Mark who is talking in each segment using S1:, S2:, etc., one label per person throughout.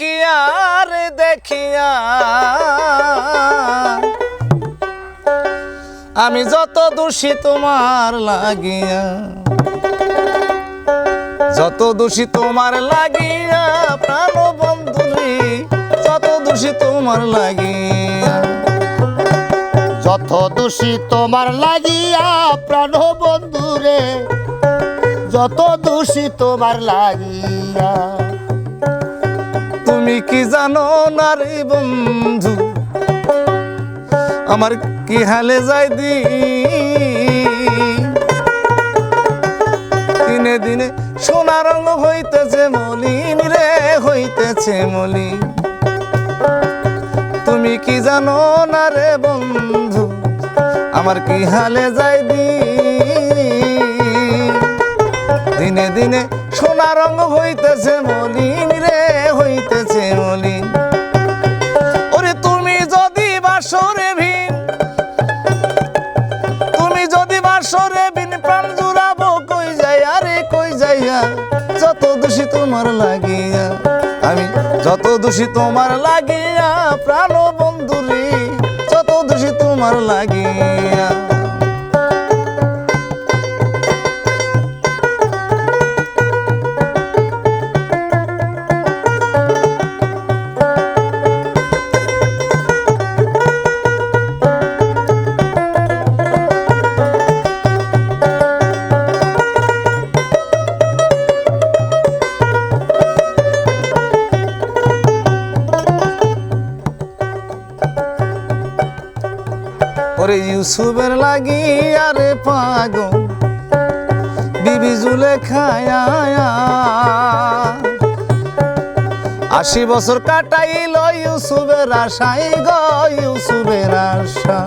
S1: তাকিয়া দেখিয়া। আমি যত দোষী তোমার লাগিয়া, যত দোষী তোমার লাগিয়া প্রাণ বন্ধুরি যত দোষী তোমার লাগিয়া।
S2: যত দোষী তোমার লাগিয়া প্রাণ বন্ধুরে যত দোষী তোমার লাগিয়া।
S1: তুমি কি জানো না রে বন্ধু? আমার কি হালে যাই দি দিনে দিনে সোনা রঙ হইতেছে মলিন রে, হইতেছে মলিন। তুমি কি জানো না রে বন্ধু? আমার কি হালে যাই দি দিনে দিনে সোনা রঙ হইতেছে মলিন যত দোষী তোমার লাগিয়া, আমি যত দোষী তোমার লাগিয়া প্রাণ বন্ধুরে যত দোষী তোমার লাগিয়া। ওরে ইউসুফের লাগি আরে পাগল বিবি জুলে খায়া আশি বছর কাটাইল ইউসুফের আশাই গ, ইউসুফের আশা।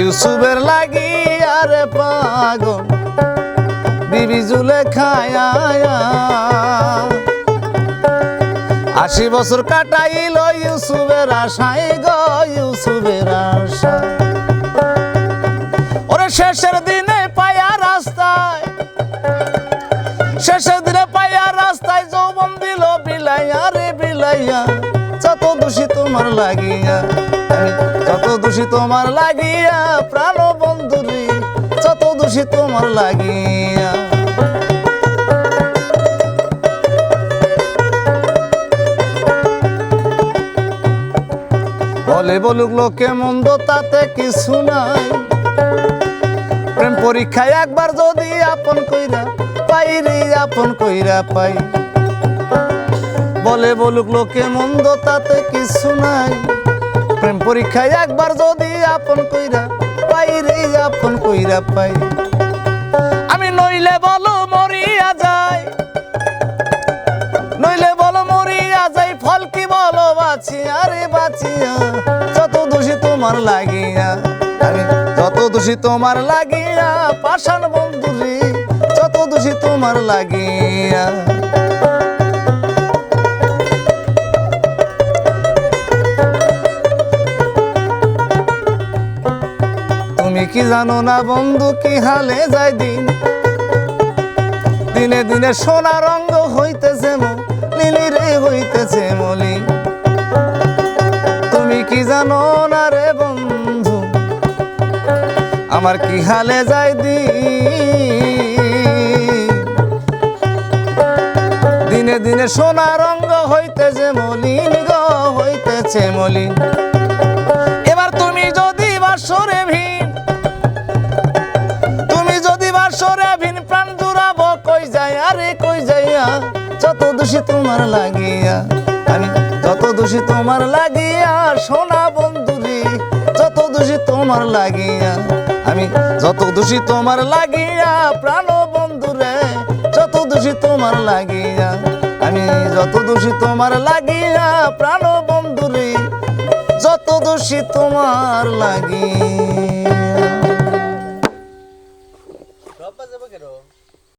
S1: ইউসুফের লাগি আরে পাগল বিবি জুলে খায়া আশি বছর কাটাইল ইউসুফের আশাই গ, ইউসুফের আশা। ওরে শেষের দিনে পায়া রাস্তায়, শেষের দিনে পায়া রাস্তায় যৌবন দিল বিলাইয়া রে বিলাইয়া। যত দোষী তোমার লাগিয়া, যত দোষী তোমার লাগিয়া প্রাণ বন্ধুরে যত দোষী তোমার লাগিয়া। বলে বলুক লোকে মন্দ তাতে কিছু নাই। প্রেম পরীক্ষায় একবার যদি আপন কইরা পাই রে, আপন কইরা পাই। বলে বলুক লোকে মন্দ তাতে কিছু নাই। প্রেম পরীক্ষায় একবার যদি আপন কইরা পাই রে, আপন কইরা পাই। আমি নইলে বলো মরিয়া যায় নইলে বলো মরিয়া যাই, ফল কি বলো বাঁচিয়া রে, বাঁচিয়া। তোমার লাগিয়া, আমি যত দোষী তোমার লাগিয়া, পাষাণ বন্ধুরে যত দোষী তোমার লাগিয়া। তুমি কি জানো না বন্ধু, কি হালে যায় দিন? দিনে দিনে সোনা রঙ্গ হইতেছে লিলি রে হইতেছে মলি। তুমি কি জানো আমার কি হালে যাই দি? দিনে দিনে সোনা রঙ্গ হইতেছে মলিন গ, হইতেছে মলিন। এবার তুমি যদি বাসরে ভিন, তুমি যদি বাসরে ভিন, প্রাণ জুড়াবো কই যাই আরে কই যাইয়া? যত দোষী তোমার লাগিয়া। আমি যত দোষী তোমার লাগিয়া, সোনা বন্ধুরে, যত দোষী তোমার লাগিয়া, আমি যত দোষী তোমার লাগিয়া, প্রাণ বন্ধুরে, যত দোষী তোমার লাগিয়া, আমি যত দোষী তোমার লাগিয়া, প্রাণ বন্ধুরে, যত দোষী তোমার লাগিয়া।